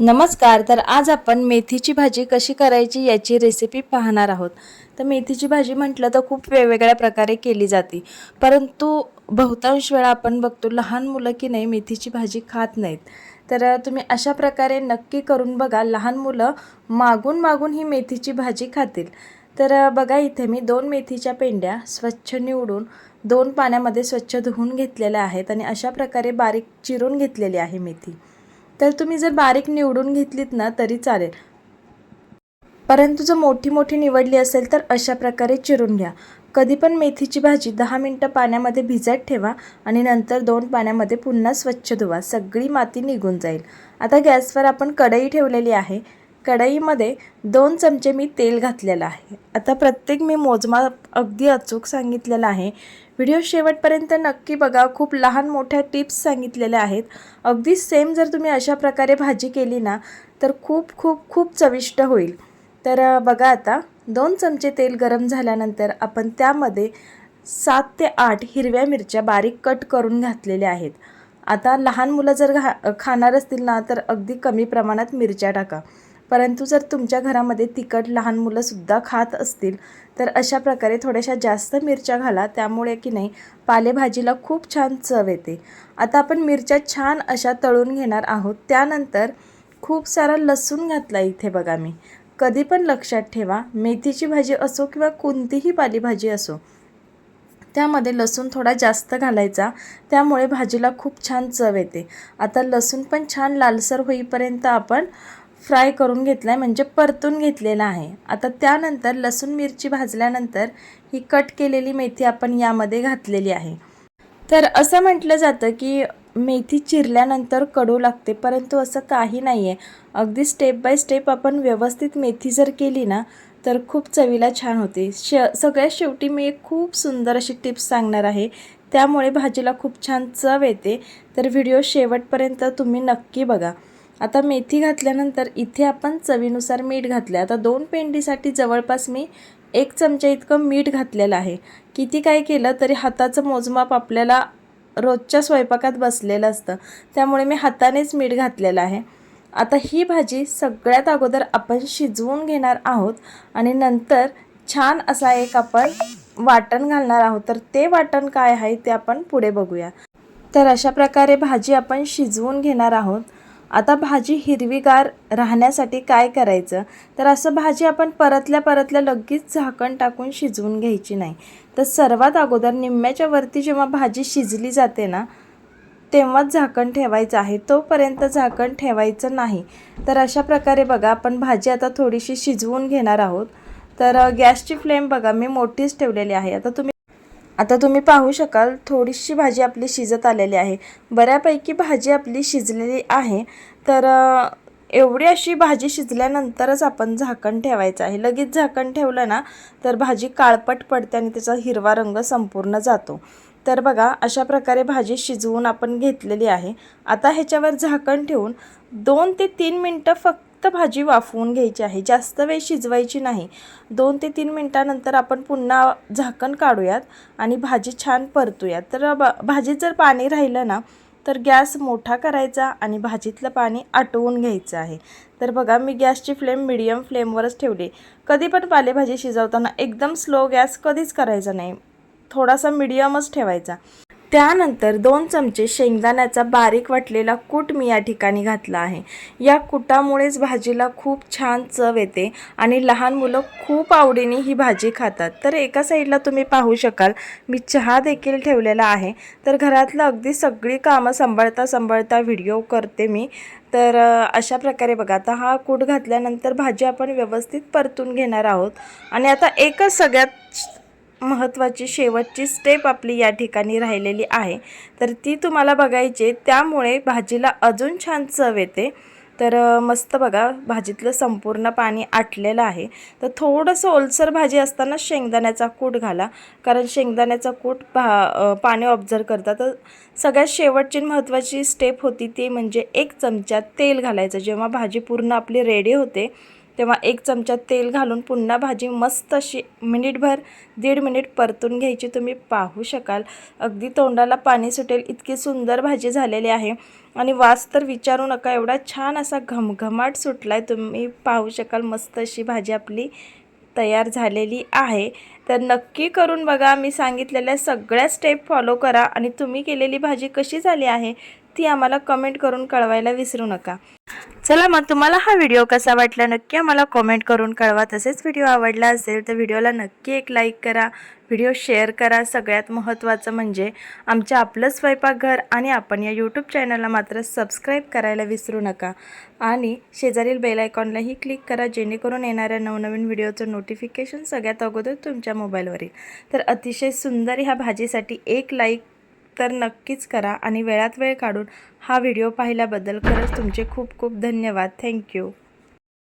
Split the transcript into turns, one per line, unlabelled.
नमस्कार तर आज आपण मेथीची भाजी कशी करायची याची रेसिपी पाहणार आहोत. तर मेथीची भाजी म्हटलं तर खूप वेगवेगळ्या प्रकारे केली जाते. परंतु बहुतांश वेळा आपण बघतो लहान मुलं की नाही मेथीची भाजी खात नाहीत. तर तुम्ही अशा प्रकारे नक्की करून बघा लहान मुलं मागून मागून ही मेथीची भाजी खातील. तर बघा इथे मी दोन मेथीच्या पेंड्या स्वच्छ निवडून दोन पाण्यामध्ये स्वच्छ धुवून घेतलेल्या आहेत आणि अशा प्रकारे बारीक चिरून घेतलेली आहे मेथी. तर तुम्ही जर बारीक निवडून घेतलीत ना तरी चालेल. परंतु जर मोठी मोठी निवडली असेल तर अशा प्रकारे चिरून घ्या. कधी पण मेथीची भाजी दहा मिनटं पाण्यामध्ये भिजत ठेवा आणि नंतर दोन पाण्यामध्ये पुन्हा स्वच्छ धुवा. सगळी माती निघून जाईल. आता गॅसवर आपण कढई ठेवलेली आहे. कढईमध्ये दोन चमचे मी तेल घातलेलं आहे. आता प्रत्येक मी मोजमाप अगदी अचूक सांगितलेलं आहे. व्हिडिओ शेवटपर्यंत नक्की बघा. खूप लहान मोठ्या टिप्स सांगितलेल्या आहेत. अगदी सेम जर तुम्ही अशा प्रकारे भाजी केली ना तर खूप खूप खूप चविष्ट होईल. तर बघा आता दोन चमचे तेल गरम झाल्यानंतर आपण त्यामध्ये सात ते आठ हिरव्या मिरच्या बारीक कट करून घातलेल्या आहेत. आता लहान मुलं जर घा खाणार असतील ना तर अगदी कमी प्रमाणात मिरच्या टाका. परंतु जर तुमच्या घरामध्ये तिखट लहान मुलंसुद्धा खात असतील तर अशा प्रकारे थोड्याशा जास्त मिरच्या घाला. त्यामुळे की नाही पालेभाजीला खूप छान चव येते. आता आपण मिरच्या छान अशा तळून घेणार आहोत. त्यानंतर खूप सारा लसूण घातला इथे बघा मी. कधी पण लक्षात ठेवा मेथीची भाजी असो किंवा कोणतीही पालेभाजी असो त्यामध्ये लसूण थोडा जास्त घालायचा. त्यामुळे भाजीला खूप छान चव येते. आता लसूण पण छान लालसर होईपर्यंत आपण फ्राय करून घेतला आहे म्हणजे परतून घेतलेला आहे. आता त्यानंतर लसूण मिरची भाजल्यानंतर ही कट केलेली मेथी आपण यामध्ये घातलेली आहे. तर असं म्हटलं जातं की मेथी चिरल्यानंतर कडू लागते परंतु असं काही नाही आहे अगदी स्टेप बाय स्टेप आपण व्यवस्थित मेथी जर केली ना तर खूप चवीला छान होते. श सगळ्यात शेवटी मी एक खूप सुंदर अशी टिप्स सांगणार आहे. त्यामुळे भाजीला खूप छान चव येते. तर व्हिडिओ शेवटपर्यंत तुम्ही नक्की बघा. आता मेथी घातल्यानंतर इथे आपण चवीनुसार मीठ घातलं आता दोन पेंडीसाठी जवळपास मी एक चमचा इतकं मीठ घातलेलं आहे. किती काय केलं तरी हाताचं मोजमाप आपल्याला रोजच्या स्वयंपाकात बसलेलं असतं. त्यामुळे मी हातानेच मीठ घातलेलं आहे. आता ही भाजी सगळ्यात अगोदर आपण शिजवून घेणार आहोत आणि नंतर छान असा एक आपण वाटण घालणार आहोत. तर ते वाटण काय आहे ते आपण पुढे बघूया. तर अशा प्रकारे भाजी आपण शिजवून घेणार आहोत. आता भाजी हिरवीगार राहण्यासाठी काय करायचं? तर असं भाजी आपण परतल्या परतल्या लगेच झाकण टाकून शिजवून घ्यायची नाही. तर सर्वात अगोदर निम्म्याच्या वरती जेव्हा भाजी शिजली जाते ना तेव्हाच झाकण ठेवायचं आहे. तोपर्यंत झाकण ठेवायचं नाही. तर अशा प्रकारे बघा आपण भाजी आता थोडीशी शिजवून घेणार आहोत. तर गॅसची फ्लेम बघा मी मोठीच ठेवलेली आहे. आता तुम्ही आता तुम्ही पाहू शकाल थोडीशी भाजी आपली शिजत आलेली आहे. बऱ्यापैकी भाजी आपली शिजलेली आहे. तर एवढी अशी भाजी शिजल्यानंतरच आपण झाकण ठेवायचं आहे. लगेच झाकण ठेवलं ना तर भाजी काळपट पडते आणि त्याचा हिरवा रंग संपूर्ण जातो. तर बघा अशा प्रकारे भाजी शिजवून आपण घेतलेली आहे. आता ह्याच्यावर झाकण ठेवून दोन ते तीन मिनटं फक्त फक्त भाजी वाफवून घ्यायची आहे. जास्त वेळ शिजवायची नाही. दोन ते तीन मिनटानंतर आपण पुन्हा झाकण काढूयात आणि भाजी छान परतूयात. तर भाजीत जर पाणी राहिलं ना तर गॅस मोठा करायचा आणि भाजीतलं पाणी आटवून घ्यायचं आहे. तर बघा मी गॅसची फ्लेम मिडियम फ्लेमवरच ठेवली. कधी पण पालेभाजी शिजवताना एकदम स्लो गॅस कधीच करायचा नाही. थोडासा मिडियमच ठेवायचा. त्यानंतर दोन चमचे शेंगदाण्याचा बारीक वाटलेला कूट मी या ठिकाणी घातला आहे. या कुटामुळेच भाजीला खूप छान चव येते आणि लहान मुलं खूप आवडीने ही भाजी खातात. तर एका साईडला तुम्ही पाहू शकाल मी चहा देखील ठेवलेला आहे. तर घरातलं अगदी सगळी कामं सांभाळता सांभाळता व्हिडिओ करते मी. तर अशा प्रकारे बघा आता हा कूट घातल्यानंतर भाजी आपण व्यवस्थित परतून घेणार आहोत. आणि आता एकच सगळ्यात महत्त्वाची शेवटची स्टेप आपली या ठिकाणी राहिलेली आहे. तर ती तुम्हाला बघायची त्यामुळे भाजीला अजून छान चव येते. तर मस्त बघा भाजीतलं संपूर्ण पाणी आटलेलं आहे. तर थोडंसं ओलसर भाजी असताना शेंगदाण्याचा कूट घाला. कारण शेंगदाण्याचा कूट भा पाणी ऑब्झर्व करतात. तर सगळ्यात शेवटची महत्त्वाची स्टेप होती ती म्हणजे एक चमचा तेल घालायचं. जेव्हा भाजी पूर्ण आपली रेडी होते तेव्हा एक चमचा तेल घालून पुन्हा भाजी मस्त अशी मिनिटभर दीड मिनिट परतून घ्यायची. तुम्ही पाहू शकाल. अगदी तोंडाला पाणी सुटेल इतकी सुंदर भाजी झालेली आहे. आणि वास तर विचारू नका एवढा छान असा घमघमाट सुटला आहे तुम्ही पाहू शकाल मस्त अशी भाजी आपली तयार झालेली आहे. तर नक्की करून बघा मी सांगितलेल्या सगळ्या स्टेप फॉलो करा. आणि तुम्ही केलेली भाजी कशी झाली आहे ती आम्हाला कमेंट करून कळवायला विसरू नका. चला मग तुम्हाला हा व्हिडिओ कसा वाटला नक्की आम्हाला कमेंट करून कळवा. तसेच व्हिडिओ आवडला असेल तर व्हिडिओला नक्की एक लाईक करा. व्हिडिओ शेअर करा. सगळ्यात महत्त्वाचं म्हणजे आमच्या आपलं स्वयंपाकघर आणि आपण या यूट्यूब चॅनलला मात्र सबस्क्राईब करायला विसरू नका. आणि शेजारील बेल आयकॉनलाही क्लिक करा जेणेकरून येणाऱ्या नवनवीन व्हिडिओचं नोटिफिकेशन सगळ्यात अगोदर तुमच्या मोबाईलवर येईल तर अतिशय सुंदर ह्या भाजीसाठी एक लाईक तर नक्कीच करा आणि वेळात वेळ काढून हा व्हिडिओ पाहिल्याबद्दल खरंच तुमचे खूप खूप धन्यवाद. थँक्यू.